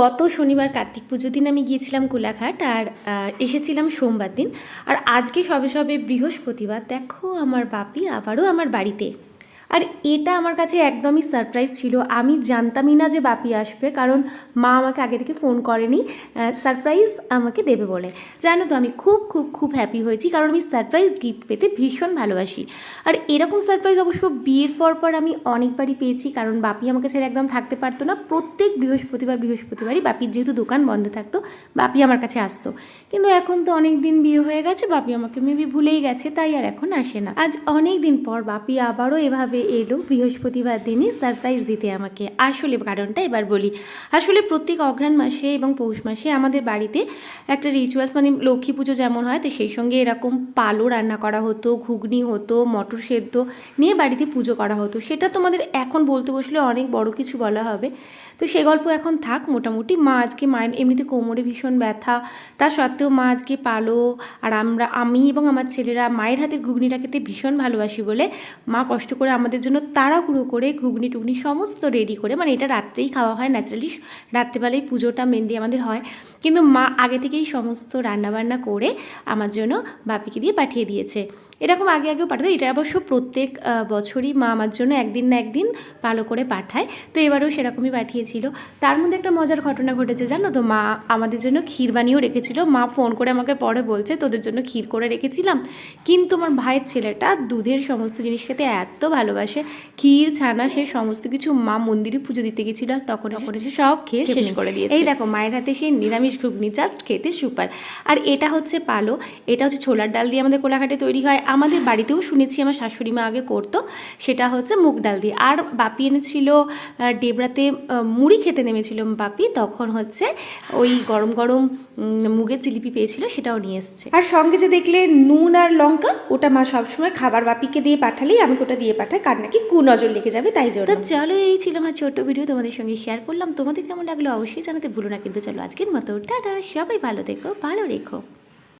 গত শনিবার কার্তিক পুজো দিন আমি গিয়েছিলাম কোলাঘাট আর এসেছিলাম সোমবার দিন। আর আজকে সবে সবে বৃহস্পতিবার, দেখো আমার বাপি আবারও আমার বাড়িতে। আর এটা আমার কাছে একদমই সারপ্রাইজ ছিল। আমি জানতামই না যে বাপি আসবে, কারণ মা আমাকে আগে থেকে ফোন করেনি সারপ্রাইজ আমাকে দেবে বলে। জানো তো, আমি খুব খুব খুব হ্যাপি হয়েছি, কারণ আমি সারপ্রাইজ গিফট পেতে ভীষণ ভালোবাসি। আর এরকম সারপ্রাইজ অবশ্য বিয়ের পর পর আমি অনেকবারই পেয়েছি, কারণ বাপি আমাকে ছেড়ে একদম থাকতে পারতো না। প্রত্যেক বৃহস্পতিবার, বৃহস্পতিবারই বাপির যেহেতু দোকান বন্ধ থাকতো, বাপি আমার কাছে আসতো। কিন্তু এখন তো অনেক দিন বিয়ে হয়ে গেছে, বাপি আমাকে মেবি ভুলেই গেছে, তাই আর এখন আসে না। আজ অনেক দিন পর বাপি আবারও এভাবে এলো বৃহস্পতিবার দিনই সারপ্রাইজ দিতে আমাকে। আসলে কারণটা এবার বলি। আসলে প্রত্যেক অঘ্রাণ মাসে এবং পৌষ মাসে আমাদের বাড়িতে একটা রিচুয়ালস মানে লক্ষ্মী পুজো যেমন হয়, তো সেই সঙ্গে এরকম পালো রান্না করা হতো, ঘুগনি হতো, মটর সেদ্ধ নিয়ে বাড়িতে পুজো করা হতো। সেটা তোমাদের এখন বলতে বসলে অনেক বড় কিছু বলা হবে। তো সে গল্প এখন থাক, মোটামুটি মা আজকে মায়ের এমনিতে কোমরে ভীষণ ব্যথা। তা সত্ত্বেও মা আজকে পালো আর আমরা, আমি এবং আমার ছেলেরা মায়ের হাতের ঘুগনিটা খেতে ভীষণ ভালোবাসি বলে মা কষ্ট করে আমাদের জন্য তাড়াহুড়ো করে ঘুগনি টুগনি সমস্ত রেডি করে মানে এটা রাত্রেই খাওয়া হয় ন্যাচারালি রাত্রেবেলায় পুজোটা মেনলি আমাদের হয়। কিন্তু মা আগে থেকেই সমস্ত রান্নাবান্না করে আমার জন্য বাপিকে দিয়ে পাঠিয়ে দিয়েছে। এরকম আগে আগেও পাঠাতো, এটা অবশ্য প্রত্যেক বছরই মা আমার জন্য একদিন না একদিন ভালো করে পাঠায়। তো এবারেও সেরকমই পাঠিয়েছিল। তার মধ্যে একটা মজার ঘটনা ঘটেছে, জানো তো? মা আমাদের জন্য ক্ষীর বানিয়েও রেখেছিল। মা ফোন করে আমাকে পরে বলছে, তোদের জন্য ক্ষীর করে রেখেছিলাম, কিন্তু আমার ভাইয়ের ছেলেটা দুধের সমস্ত জিনিস খেতে এত ভালোবাসে। ক্ষীর ছানা সে সমস্ত কিছু মা মন্দিরে পুজো দিতে গেছিল আর তখন তখন সে সব খেয়ে শেষ করে দিয়েছে। এই দেখো মায়ের হাতে সেই নিরামিষ ঘুগনি জাস্ট খেতে সুপার। আর এটা হচ্ছে পালো এটা হচ্ছে ছোলার ডাল দিয়ে আমাদের কোলাঘাটে তৈরি হয়। আমাদের বাড়িতেও শুনেছি আমার শাশুড়ি মা আগে করতো সেটা হচ্ছে মুগ ডাল দিয়ে। আর বাপি এনেছিল ডেবরাতে মুড়ি খেতে নেমেছিল বাপি তখন হচ্ছে ওই গরম গরম মুগের জিলিপি পেয়েছিল সেটাও নিয়ে এসছে। আর সঙ্গে যে দেখলে নুন আর লঙ্কা ওটা মা সবসময় খাবার বাপিকে দিয়ে পাঠালেই আমি ওটা দিয়ে পাঠাই কার নাকি কু নজর লেগে যাবে, তাই জন্য। তো চলো, এই ছিল আমার ছোট ভিডিও তোমাদের সঙ্গে শেয়ার করলাম। তোমাদের কেমন লাগল অবশ্যই জানাতে ভুলো না, কিন্তু চলো আজকের মতো। টাটা, সবাই ভালো দেখো ভালো রেখো।